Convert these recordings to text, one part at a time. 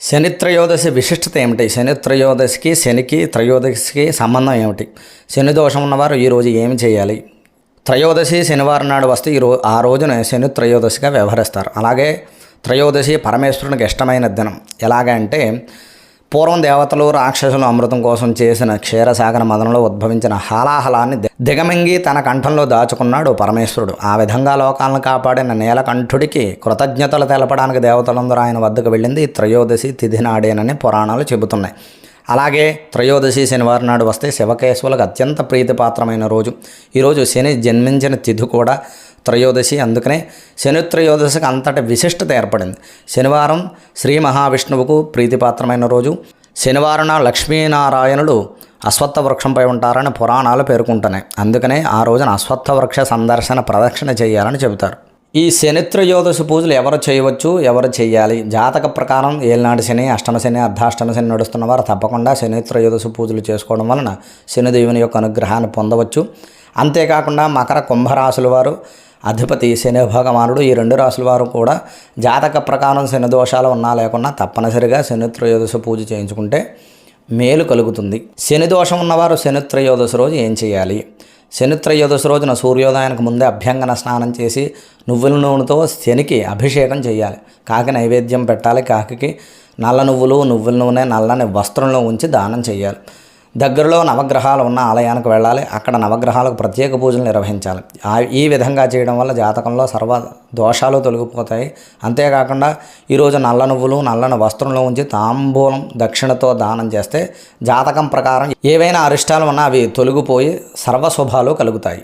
శని త్రయోదశి విశిష్టత ఏమిటి? శని త్రయోదశికి శనికి త్రయోదశికి సంబంధం ఏమిటి? శని దోషం ఉన్నవారు ఈరోజు ఏమి చేయాలి? త్రయోదశి శనివారం నాడు వస్తే ఈ రో ఆ రోజున శని త్రయోదశిగా వ్యవహరిస్తారు. అలాగే త్రయోదశి పరమేశ్వరునికి ఇష్టమైన దినం. ఎలాగంటే పూర్వం దేవతలు రాక్షసులు అమృతం కోసం చేసిన క్షీరసాగర మదనలో ఉద్భవించిన హాలాహలాన్ని దిగమింగి తన కంఠంలో దాచుకున్నాడు పరమేశ్వరుడు. ఆ విధంగా లోకాలను కాపాడిన నీలకంఠుడికి కృతజ్ఞతలు తెలపడానికి దేవతలందరూ ఆయన వద్దకు వెళ్ళింది. త్రయోదశి తిథి నాడేనని పురాణాలు చెబుతున్నాయి. అలాగే త్రయోదశి శనివారం నాడు వస్తే శివకేశవులకు అత్యంత ప్రీతిపాత్రమైన రోజు. ఈరోజు శని జన్మించిన తిథి కూడా త్రయోదశి అందుకనే శని త్రయోదశికి అంతటి విశిష్టత ఏర్పడింది. శనివారం శ్రీ మహావిష్ణువుకు ప్రీతిపాత్రమైన రోజు. శనివారం లక్ష్మీనారాయణుడు అశ్వత్థ వృక్షంపై ఉంటారని పురాణాలు పేర్కొంటున్నాయి. అందుకనే ఆ రోజున అశ్వత్థ వృక్ష సందర్శన ప్రదక్షిణ చేయాలని చెబుతారు. ఈ శనిత్రయోదశి పూజలు ఎవరు చేయవచ్చు? ఎవరు చేయాలి? జాతక ప్రకారం ఏలినాటి శని అష్టమ శని అర్ధాష్టమ శని నడుస్తున్న వారు తప్పకుండా శనిత్రయోదశి పూజలు చేసుకోవడం వలన శనిదేవుని యొక్క అనుగ్రహాన్ని పొందవచ్చు. అంతేకాకుండా మకర కుంభరాశుల వారు అధిపతి శని భగవానుడు ఈ రెండు రాసుల వారు కూడా జాతక ప్రకారం శని దోషాలు ఉన్నా లేకున్నా తప్పనిసరిగా శనిత్రయోదశ పూజ చేయించుకుంటే మేలు కలుగుతుంది. శని దోషం ఉన్నవారు శనిత్రయోదశ రోజు ఏం చేయాలి? శనిత్రయోదశ రోజున సూర్యోదయానికి ముందే అభ్యంగన స్నానం చేసి నువ్వుల నూనెతో శనికి అభిషేకం చేయాలి. కాకి నైవేద్యం పెట్టాలి. కాకి నల్ల నువ్వులు నువ్వుల నూనె నల్లని వస్త్రంలో ఉంచి దానం చేయాలి. దగ్గరలో నవగ్రహాలు ఉన్న ఆలయానికి వెళ్ళాలి. అక్కడ నవగ్రహాలకు ప్రత్యేక పూజలు నిర్వహించాలి. ఈ విధంగా చేయడం వల్ల జాతకంలో సర్వ దోషాలు తొలగిపోతాయి. అంతేకాకుండా ఈరోజు నల్ల నువ్వులు నల్లని వస్త్రంలో ఉంచి తాంబూలం దక్షిణతో దానం చేస్తే జాతకం ప్రకారం ఏవైనా అరిష్టాలు ఉన్నా అవి తొలగిపోయి సర్వశుభాలు కలుగుతాయి.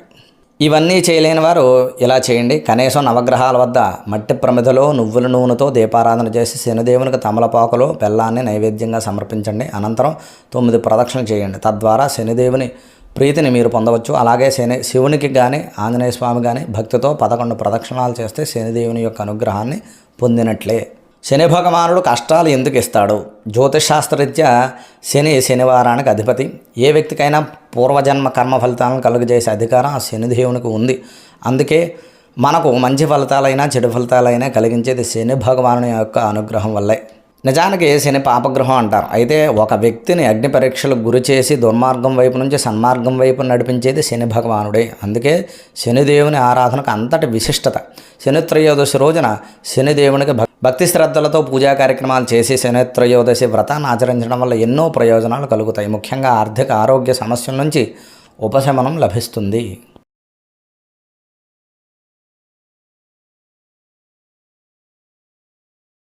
ఇవన్నీ చేయలేని వారు ఇలా చేయండి. కనీసం నవగ్రహాల వద్ద మట్టి ప్రమిదలో నువ్వుల నూనెతో దీపారాధన చేసి శనిదేవునికి తమలపాకులో బెల్లాన్ని నైవేద్యంగా సమర్పించండి. అనంతరం తొమ్మిది ప్రదక్షిణలు చేయండి. తద్వారా శనిదేవుని ప్రీతిని మీరు పొందవచ్చు. అలాగే శని శివునికి కానీ ఆంజనేయ స్వామి కానీ భక్తితో పదకొండు ప్రదక్షిణాలు చేస్తే శనిదేవుని యొక్క అనుగ్రహాన్ని పొందినట్లే. శని భగవానుడు కష్టాలు ఎందుకు ఇస్తాడు? జ్యోతిషాస్త్రరీత్యా శని శనివారానికి అధిపతి. ఏ వ్యక్తికైనా పూర్వజన్మ కర్మ ఫలితాలను కలుగజేసే అధికారం ఆ శనిదేవునికి ఉంది. అందుకే మనకు మంచి ఫలితాలైనా చెడు ఫలితాలైనా కలిగించేది శని భగవానుని యొక్క అనుగ్రహం వల్లే. నిజానికి శని పాపగ్రహం అంటారు. అయితే ఒక వ్యక్తిని అగ్ని పరీక్షలకు గురి చేసి దుర్మార్గం వైపు నుంచి సన్మార్గం వైపు నడిపించేది శని భగవానుడే. అందుకే శనిదేవుని ఆరాధనకు అంతటి విశిష్టత. శనిత్రయోదశి రోజున శనిదేవునికి భక్- భక్తి శ్రద్ధలతో పూజా కార్యక్రమాలు చేసి శనిత్రయోదశి వ్రతాన్ని ఆచరించడం వల్ల ఎన్నో ప్రయోజనాలు కలుగుతాయి. ముఖ్యంగా ఆర్థిక ఆరోగ్య సమస్యల నుంచి ఉపశమనం లభిస్తుంది.